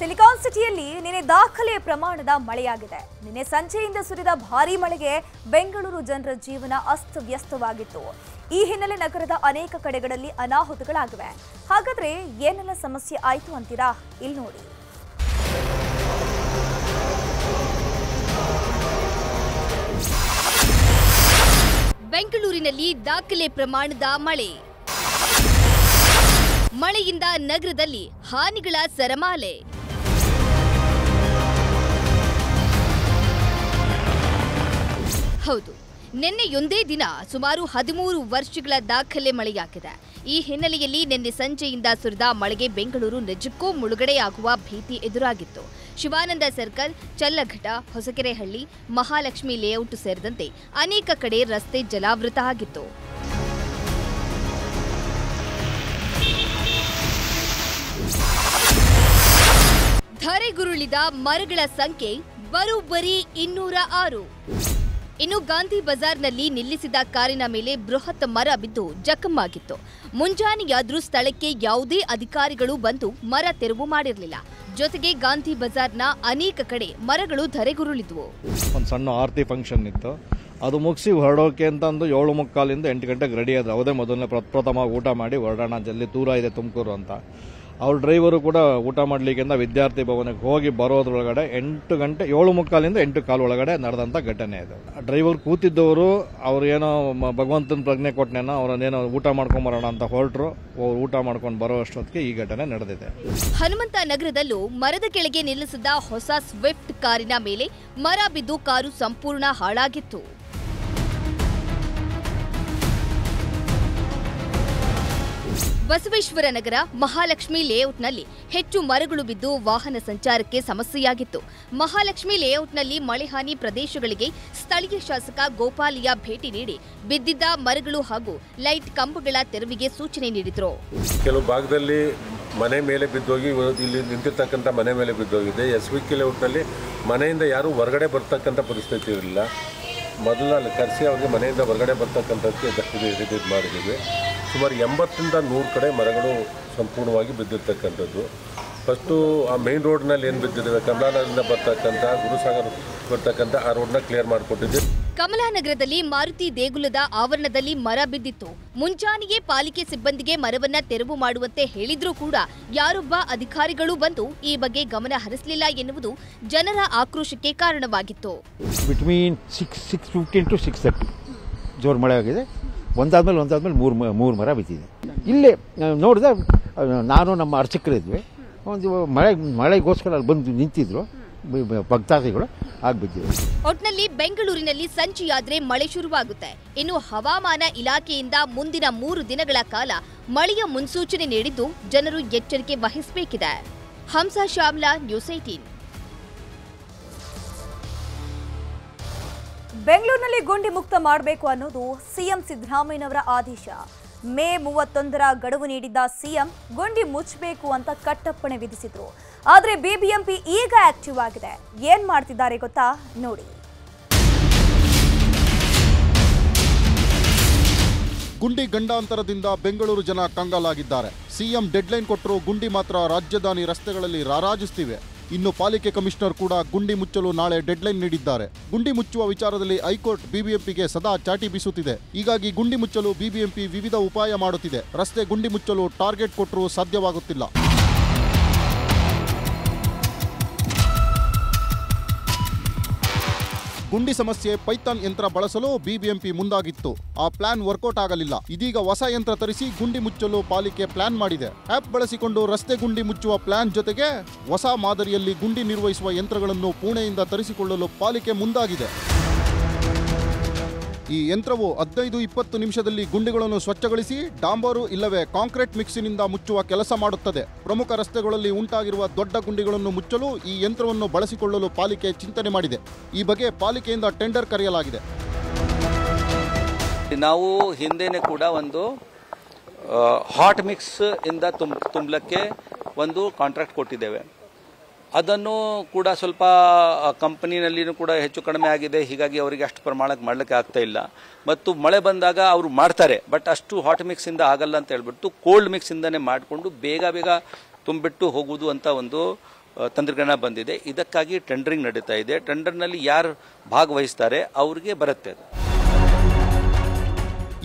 Silicon ಸಿಟಿಯಲ್ಲಿ ನಿನ್ನೆ ದಾಖಲೆಯ ಪ್ರಮಾಣದ ಮಳೆಯಾಗಿದೆ. ನಿನ್ನೆ ಸಂಜೆಯಿಂದ ಸುರಿದ ಭಾರೀ ಮಳೆಗೆ ಬೆಂಗಳೂರು ಜನರ ಜೀವನ ಅಸ್ತವ್ಯಸ್ತವಾಗಿತ್ತು. ಈ ಹಿನ್ನೆಲೆ ನಗರದ ಅನೇಕ ಕಡೆಗಳಲ್ಲಿ ಅನಾಹುತಗಳಾಗಿವೆ. ಹಾಗಾದ್ರೆ ಏನೆಲ್ಲ ಸಮಸ್ಯೆ ಆಯಿತು ಅಂತೀರಾ? ಇಲ್ಲಿ ನೋಡಿ. ಬೆಂಗಳೂರಿನಲ್ಲಿ ದಾಖಲೆ ಪ್ರಮಾಣದ ಮಳೆ. ಮಳೆಯಿಂದ ನಗರದಲ್ಲಿ ಹಾನಿಗಳ ಸರಮಾಲೆ. ಹೌದು. ನಿನ್ನೆಯೊಂದೇ ದಿನ ಸುಮಾರು ಹದಿಮೂರು ವರ್ಷಗಳ ದಾಖಲೆ ಮಳೆಯಾಗಿದೆ. ಈ ಹಿನ್ನೆಲೆಯಲ್ಲಿ ನಿನ್ನೆ ಸಂಜೆಯಿಂದ ಸುರಿದ ಮಳೆಗೆ ಬೆಂಗಳೂರು ನಿಜಕ್ಕೂ ಮುಳುಗಡೆಯಾಗುವ ಭೀತಿ ಎದುರಾಗಿತ್ತು. ಶಿವಾನಂದ ಸರ್ಕಲ್ ಚಲ್ಲಘಟ ಹೊಸಕೆರೆಹಳ್ಳಿ, ಮಹಾಲಕ್ಷ್ಮಿ ಲೇಔಟ್ ಸೇರಿದಂತೆ ಅನೇಕ ಕಡೆ ರಸ್ತೆ ಜಲಾವೃತ ಆಗಿತ್ತು. ಧರೆಗುರುಳಿದ ಮರಗಳ ಸಂಖ್ಯೆ ಬರೋಬ್ಬರಿ ಇನ್ನೂರ ಆರು. ಇನ್ನು ಗಾಂಧಿ ಬಜಾರ್ನಲ್ಲಿ ನಿಲ್ಲಿಸಿದ ಕಾರಿನ ಮೇಲೆ ಬೃಹತ್ ಮರ ಬಿದ್ದು ಜಖಮ್ಮಾಗಿತ್ತು. ಮುಂಜಾನೆಯಾದ್ರೂ ಸ್ಥಳಕ್ಕೆ ಯಾವುದೇ ಅಧಿಕಾರಿಗಳು ಬಂದು ಮರ ತೆರವು ಮಾಡಿರಲಿಲ್ಲ. ಜೊತೆಗೆ ಗಾಂಧಿ ಬಜಾರ್ನ ಅನೇಕ ಕಡೆ ಮರಗಳು ಧರೆಗುರುಳಿದ್ವು. ಒಂದು ಸಣ್ಣ ಆರತಿ ಫಂಕ್ಷನ್ ಇತ್ತು. ಅದು ಮುಗಿಸಿ ಹೊರಡೋಕೆ ಅಂತ ಅಂದು ಏಳು ಮುಕ್ಕಾಲಿಂದ ಎಂಟು ಗಂಟೆಗೆ ರೆಡಿ ಆದ್ರೆ. ಅವದೇ ಮೊದಲನೇ ಪ್ರಪ್ರಥಮ ಊಟ ಮಾಡಿ ಹೊರಡೋಣ ಜಲ್ಲಿ ದೂರ ಇದೆ ತುಮಕೂರು ಅಂತ. ಅವ್ರ ಡ್ರೈವರು ಕೂಡ ಊಟ ಮಾಡ್ಲಿಕ್ಕೆ ವಿದ್ಯಾರ್ಥಿ ಭವನಕ್ಕೆ ಹೋಗಿ ಬರೋದ್ರೊಳಗಡೆ ಎಂಟು ಗಂಟೆ, ಏಳು ಮುಕ್ಕಾಲಿಂದ ಎಂಟು ಕಾಲು ಒಳಗಡೆ ನಡೆದಂಥ ಘಟನೆ ಇದು. ಡ್ರೈವರ್ ಕೂತಿದ್ದವರು, ಅವ್ರು ಏನೋ ಭಗವಂತನ ಪ್ರಜ್ಞೆ ಕೊಟ್ಟನೇನೋ ಅವ್ರನ್ನೇನೋ ಊಟ ಮಾಡ್ಕೊಂಬರೋಣ ಅಂತ ಹೊರಟರು. ಅವ್ರು ಊಟ ಮಾಡ್ಕೊಂಡು ಬರೋ ಅಷ್ಟೊತ್ತಿಗೆ ಈ ಘಟನೆ ನಡೆದಿದೆ. ಹನುಮಂತ ನಗರದಲ್ಲೂ ಮರದ ಕೆಳಗೆ ನಿಲ್ಲಿಸಿದ್ದ ಹೊಸ ಸ್ವಿಫ್ಟ್ ಕಾರಿನ ಮೇಲೆ ಮರ ಬಿದ್ದು ಕಾರು ಸಂಪೂರ್ಣ ಹಾಳಾಗಿತ್ತು. ಬಸವೇಶ್ವರ ನಗರ ಮಹಾಲಕ್ಷ್ಮಿ ಲೇಔಟ್ನಲ್ಲಿ ಹೆಚ್ಚು ಮರಗಳು ಬಿದ್ದು ವಾಹನ ಸಂಚಾರಕ್ಕೆ ಸಮಸ್ಯೆಯಾಗಿತ್ತು. ಮಹಾಲಕ್ಷ್ಮಿ ಲೇಔಟ್ನಲ್ಲಿ ಮಳೆ ಹಾನಿ ಪ್ರದೇಶಗಳಿಗೆ ಸ್ಥಳೀಯ ಶಾಸಕ ಗೋಪಾಲಿಯ ಭೇಟಿ ನೀಡಿ ಬಿದ್ದಿದ್ದ ಮರಗಳು ಹಾಗೂ ಲೈಟ್ ಕಂಬಗಳ ತೆರವಿಗೆ ಸೂಚನೆ ನೀಡಿದರು. ಕೆಲವು ಭಾಗದಲ್ಲಿ ಮನೆ ಮೇಲೆ ಬಿದ್ದೋಗಿ ಇಲ್ಲಿ ನಿಂತಿರ್ತಕ್ಕಂಥ ಮನೆ ಮೇಲೆ ಬಿದ್ದೋಗಿದೆ. ಎಸ್ ವಿ ಕೆ ಲೇಔಟ್ನಲ್ಲಿ ಮನೆಯಿಂದ ಯಾರೂ ಹೊರಗಡೆ ಬರ್ತಕ್ಕಂಥ ಪರಿಸ್ಥಿತಿ ಇರಲಿಲ್ಲ. ಮೊದಲು ಕರೆಸಿ ಅವ್ರಿಗೆ ಮನೆಯಿಂದ ಹೊರಗಡೆ ಬರ್ತಕ್ಕಂಥದ್ದು ಇದು ಇದು ಮಾಡಿದ್ದೀವಿ. ಸುಮಾರು ಎಂಬತ್ತರಿಂದ ನೂರು ಕಡೆ ಮರಗಳು ಸಂಪೂರ್ಣವಾಗಿ ಬಿದ್ದಿರ್ತಕ್ಕಂಥದ್ದು. ಫಸ್ಟು ಆ ಮೇನ್ ರೋಡ್ನಲ್ಲಿ ಏನು ಬಿದ್ದಿದ್ದಾವೆ ಕಮಲಾನಗರದಿಂದ ಬರ್ತಕ್ಕಂಥ ಗುರುಸಾಗರ್ ಬರ್ತಕ್ಕಂಥ ಆ ರೋಡ್ನ ಕ್ಲಿಯರ್ ಮಾಡಿಕೊಟ್ಟಿದ್ದೆ. ಕಮಲಾನಗರದಲ್ಲಿ ಮಾರುತಿ ದೇಗುಲದ ಆವರಣದಲ್ಲಿ ಮರ ಬಿದ್ದಿತ್ತು. ಮುಂಜಾನೆಯೇ ಪಾಲಿಕೆ ಸಿಬ್ಬಂದಿಗೆ ಮರವನ್ನ ತೆರವು ಮಾಡುವಂತೆ ಹೇಳಿದ್ರೂ ಕೂಡ ಯಾರೊಬ್ಬ ಅಧಿಕಾರಿಗಳು ಬಂದು ಈ ಬಗ್ಗೆ ಗಮನ ಹರಿಸಲಿಲ್ಲ ಎನ್ನುವುದು ಜನರ ಆಕ್ರೋಶಕ್ಕೆ ಕಾರಣವಾಗಿತ್ತು. Between six six fifteen to six thirty ಜೋರು ಮಳೆ ಆಗಿದೆ. ಒಂದಾದ್ಮೇಲೆ ಒಂದಾದ್ಮೇಲೆ ಮೂರು ಮೂರು ಮರ ಬಿದ್ದಿದೆ. ಇಲ್ಲೇ ನೋಡಿದೆ ನಾನು ನಮ್ಮ ಅರ್ಚಕರಿದ್ವಿ. ಒಂದು ಮಳೆ, ಮಳೆಗೋಸ್ಕರ ಅಲ್ಲಿ ಬಂದು ನಿಂತಿದ್ರು. ಭಕ್ತಾದಿಗಳು ಆಗಿ ಒಟ್ಟಿನಲ್ಲಿ ಒಟ್ನಲ್ಲಿ ಬೆಂಗಳೂರಿನಲ್ಲಿ ಸಂಚಿಯಾದ್ರೆ ಮಳೆ ಶುರುವಾಗುತ್ತೆ. ಇನ್ನು ಹವಾಮಾನ ಇಲಾಖೆಯಿಂದ ಮುಂದಿನ ಮೂರು ದಿನಗಳ ಕಾಲ ಮಳೆಯ ಮುನ್ಸೂಚನೆ ನೀಡಿದ್ದು ಜನರು ಎಚ್ಚರಿಕೆ ವಹಿಸಬೇಕಿದೆ. ಹಂಸ ಶಾಮ್ಲಾ ನ್ಯೂಸ್ ಏಟೀನ್ ಬೆಂಗಳೂರಿನಲ್ಲಿ ಗುಂಡಿ ಮುಕ್ತ ಮಾಡಬೇಕು ಅನ್ನೋದು ಸಿಎಂ ಸಿದ್ದರಾಮಯ್ಯನವರ ಆದೇಶ. ಮೇ ಮೂವತ್ತೊಂದರ ಗಡುವು ನೀಡಿದ್ದ ಸಿಎಂ ಗುಂಡಿ ಮುಚ್ಚಬೇಕು ಅಂತ ಕಟ್ಟಪ್ಪಣೆ ವಿಧಿಸಿದ್ರು. ಆದರೆ ಬಿಬಿಎಂಪಿ ಈಗ ಆಕ್ಟಿವ್ ಆಗಿದೆ. ಏನ್ ಮಾಡ್ತಿದ್ದಾರೆ ಗೊತ್ತಾ? ನೋಡಿ. ಗುಂಡಿ ಗಂಡಾಂತರದಿಂದ ಬೆಂಗಳೂರು ಜನ ಕಂಗಾಲಾಗಿದ್ದಾರೆ. ಸಿಎಂ ಡೆಡ್ಲೈನ್ ಕೊಟ್ಟರು ಗುಂಡಿ ಮಾತ್ರ ರಾಜಧಾನಿ ರಸ್ತೆಗಳಲ್ಲಿ ರಾರಾಜಿಸ್ತಿವೆ. ಇನ್ನು ಪಾಲಿಕೆ ಕಮಿಷನರ್ ಕೂಡ ಗುಂಡಿ ಮುಚ್ಚಲು ನಾಳೆ ಡೆಡ್ಲೈನ್ ನೀಡಿದ್ದಾರೆ. ಗುಂಡಿ ಮುಚ್ಚುವ ವಿಚಾರದಲ್ಲಿ ಹೈಕೋರ್ಟ್ ಬಿಬಿಎಂಪಿಗೆ ಸದಾ ಚಾಟಿ ಬೀಸುತ್ತಿದೆ. ಹೀಗಾಗಿ ಗುಂಡಿ ಮುಚ್ಚಲು ಬಿಬಿಎಂಪಿ ವಿವಿಧ ಉಪಾಯ ಮಾಡುತ್ತಿದೆ. ರಸ್ತೆ ಗುಂಡಿ ಮುಚ್ಚಲು ಟಾರ್ಗೆಟ್ ಕೊಟ್ಟರೂ ಸಾಧ್ಯವಾಗುತ್ತಿಲ್ಲ. ಗುಂಡಿ ಸಮಸ್ಯೆ ಪೈಥಾನ್ ಯಂತ್ರ ಬಳಸಲು ಬಿಬಿಎಂಪಿ ಮುಂದಾಗಿತ್ತು. ಆ ಪ್ಲಾನ್ ವರ್ಕೌಟ್ ಆಗಲಿಲ್ಲ. ಇದೀಗ ಹೊಸ ಯಂತ್ರ ತರಿಸಿ ಗುಂಡಿ ಮುಚ್ಚಲು ಪಾಲಿಕೆ ಪ್ಲಾನ್ ಮಾಡಿದೆ. ಆಪ್ ಬಳಸಿಕೊಂಡು ರಸ್ತೆ ಗುಂಡಿ ಮುಚ್ಚುವ ಪ್ಲಾನ್ ಜೊತೆಗೆ ಹೊಸ ಮಾದರಿಯಲ್ಲಿ ಗುಂಡಿ ನಿರ್ವಹಿಸುವ ಯಂತ್ರಗಳನ್ನು ಪುಣೆಯಿಂದ ತರಿಸಿಕೊಳ್ಳಲು ಪಾಲಿಕೆ ಮುಂದಾಗಿದೆ. ಈ ಯಂತ್ರವು ಹದಿನೈದು ಇಪ್ಪತ್ತು ನಿಮಿಷದಲ್ಲಿ ಗುಂಡಿಗಳನ್ನು ಸ್ವಚ್ಛಗೊಳಿಸಿ ಡಾಂಬರು ಇಲ್ಲವೇ ಕಾಂಕ್ರೀಟ್ ಮಿಕ್ಸಿನಿಂದ ಮುಚ್ಚುವ ಕೆಲಸ ಮಾಡುತ್ತದೆ. ಪ್ರಮುಖ ರಸ್ತೆಗಳಲ್ಲಿ ಉಂಟಾಗಿರುವ ದೊಡ್ಡ ಗುಂಡಿಗಳನ್ನು ಮುಚ್ಚಲು ಈ ಯಂತ್ರವನ್ನು ಬಳಸಿಕೊಳ್ಳಲು ಪಾಲಿಕೆ ಚಿಂತನೆ ಮಾಡಿದೆ. ಈ ಬಗ್ಗೆ ಪಾಲಿಕೆಯಿಂದ ಟೆಂಡರ್ ಕರೆಯಲಾಗಿದೆ. ನಾವು ಹಿಂದೆನೇ ಕೂಡ ಒಂದು ಹಾಟ್ ಮಿಕ್ಸ್ ಇಂದ ತುಂಬಲಕ್ಕೆ ಒಂದು ಕಾಂಟ್ರಾಕ್ಟ್ ಕೊಟ್ಟಿದ್ದೇವೆ. ಅದನ್ನು ಕೂಡ ಸ್ವಲ್ಪ ಕಂಪನಿನಲ್ಲಿನೂ ಕೂಡ ಹೆಚ್ಚು ಕಡಿಮೆ ಆಗಿದೆ. ಹೀಗಾಗಿ ಅವರಿಗೆ ಅಷ್ಟು ಪ್ರಮಾಣಕ್ಕೆ ಮಾಡಲಿಕ್ಕೆ ಆಗ್ತಾ ಇಲ್ಲ. ಮತ್ತು ಮಳೆ ಬಂದಾಗ ಅವರು ಮಾಡ್ತಾರೆ. ಬಟ್ ಅಷ್ಟು ಹಾಟ್ ಮಿಕ್ಸಿಂದ ಆಗಲ್ಲ ಅಂತ ಹೇಳ್ಬಿಟ್ಟು ಕೋಲ್ಡ್ ಮಿಕ್ಸಿಂದನೇ ಮಾಡಿಕೊಂಡು ಬೇಗ ಬೇಗ ತುಂಬಿಟ್ಟು ಹೋಗುವುದು ಅಂತ ಒಂದು ತಂತ್ರಜ್ಞಾನ ಬಂದಿದೆ. ಇದಕ್ಕಾಗಿ ಟೆಂಡರಿಂಗ್ ನಡೀತಾ ಇದೆ. ಟೆಂಡರ್ನಲ್ಲಿ ಯಾರು ಭಾಗವಹಿಸ್ತಾರೆ ಅವ್ರಿಗೆ ಬರುತ್ತೆ ಅದು.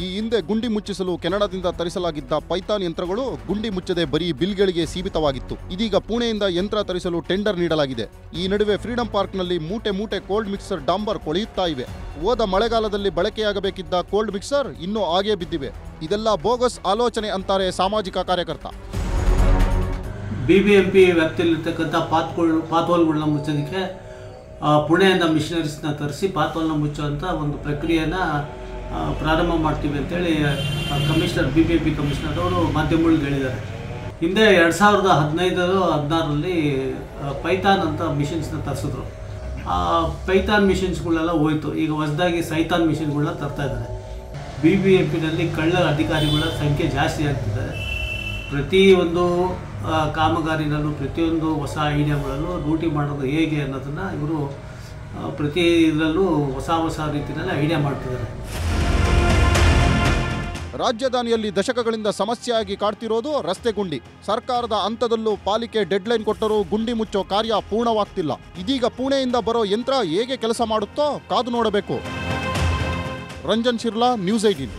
ಈ ಹಿಂದೆ ಗುಂಡಿ ಮುಚ್ಚಿಸಲು ಕೆನಡಾದಿಂದ ತರಿಸಲಾಗಿದ್ದ ಪೈಥಾನ್ ಯಂತ್ರಗಳು ಗುಂಡಿ ಮುಚ್ಚದೆ ಬರೀ ಬಿಲ್ಗಳಿಗೆ ಸೀಮಿತವಾಗಿತ್ತು. ಇದೀಗ ಪುಣೆಯಿಂದ ಯಂತ್ರ ತರಿಸಲು ಟೆಂಡರ್ ನೀಡಲಾಗಿದೆ. ಈ ನಡುವೆ ಫ್ರೀಡಂ ಪಾರ್ಕ್ನಲ್ಲಿ ಮೂಟೆ ಮೂಟೆ ಕೋಲ್ಡ್ ಮಿಕ್ಸರ್ ಡಾಂಬರ್ ಕೊಳೆಯುತ್ತಾ ಇವೆ. ಹೋದ ಮಳೆಗಾಲದಲ್ಲಿ ಬಳಕೆಯಾಗಬೇಕಿದ್ದ ಕೋಲ್ಡ್ ಮಿಕ್ಸರ್ ಇನ್ನೂ ಆಗೇ ಬಿದ್ದಿವೆ. ಇದೆಲ್ಲ ಬೋಗಸ್ ಆಲೋಚನೆ ಅಂತಾರೆ ಸಾಮಾಜಿಕ ಕಾರ್ಯಕರ್ತ. ಬಿ ಬಿ ಎಂ ಪಿ ವ್ಯಾಪ್ತಿಯಲ್ಲಿರ್ತಕ್ಕಂಥ ಪಾತ್ಗಳು ಪಾತೋಲ್ಗಳನ್ನ ಮುಚ್ಚೋದಕ್ಕೆ ಪುಣೆಯಿಂದ ಮಿಷನರೀಸ್ನ ತರಿಸಿ ಪಾತ್ವಲ್ನ ಮುಚ್ಚುವಂಥ ಒಂದು ಪ್ರಕ್ರಿಯೆನ ಆ, ಪ್ರಾರಂಭ ಮಾಡ್ತೀವಿ ಅಂತೇಳಿ commissioner B B P commissioner ಅವರು ಮಾಧ್ಯಮಗಳಿಗೆ ಹೇಳಿದ್ದಾರೆ. ಹಿಂದೆ ಎರಡು ಸಾವಿರದ ಹದಿನೈದರು ಹದಿನಾರರಲ್ಲಿ ಪೈಥಾನ್ ಅಂತ ಮಿಷಿನ್ಸ್ನ ತರಿಸಿದ್ರು. ಆ ಪೈಥಾನ್ ಮಿಷಿನ್ಸ್ಗಳೆಲ್ಲ ಹೋಯ್ತು. ಈಗ ಹೊಸದಾಗಿ ಸೈತಾನ್ ಮಿಷಿನ್ಗಳನ್ನ ತರ್ತಾ ಇದ್ದಾರೆ. ಬಿ ಬಿ ಎಂ ಪಿನಲ್ಲಿ ಕಳ್ಳ ಅಧಿಕಾರಿಗಳ ಸಂಖ್ಯೆ ಜಾಸ್ತಿ ಆಗ್ತಿದೆ. ಪ್ರತಿ ಒಂದು ಆ, ಕಾಮಗಾರಿನಲ್ಲೂ ಪ್ರತಿಯೊಂದು ಹೊಸ ಐಡಿಯಾಗಳಲ್ಲೂ ಡ್ಯೂಟಿ ಮಾಡೋದು ಹೇಗೆ ಅನ್ನೋದನ್ನು ಇವರು ಪ್ರತಿ ಇದರಲ್ಲೂ ಹೊಸ ಹೊಸ ರೀತಿಯಲ್ಲಿ ಐಡಿಯಾ ಮಾಡ್ತಿದ್ದಾರೆ. ರಾಜಧಾನಿಯಲ್ಲಿ ದಶಕಗಳಿಂದ ಸಮಸ್ಯೆಯಾಗಿ ಕಾಡ್ತಿರೋದು ರಸ್ತೆ ಗುಂಡಿ. ಸರ್ಕಾರದ ಹಂತದಲ್ಲೂ ಪಾಲಿಕೆ ಡೆಡ್ಲೈನ್ ಕೊಟ್ಟರೂ ಗುಂಡಿ ಮುಚ್ಚೋ ಕಾರ್ಯ ಪೂರ್ಣವಾಗ್ತಿಲ್ಲ. ಇದೀಗ ಪುಣೆಯಿಂದ ಬರೋ ಯಂತ್ರ ಹೇಗೆ ಕೆಲಸ ಮಾಡುತ್ತೋ ಕಾದು ನೋಡಬೇಕು. Ranjan ಶಿರ್ಲಾ, news eighteen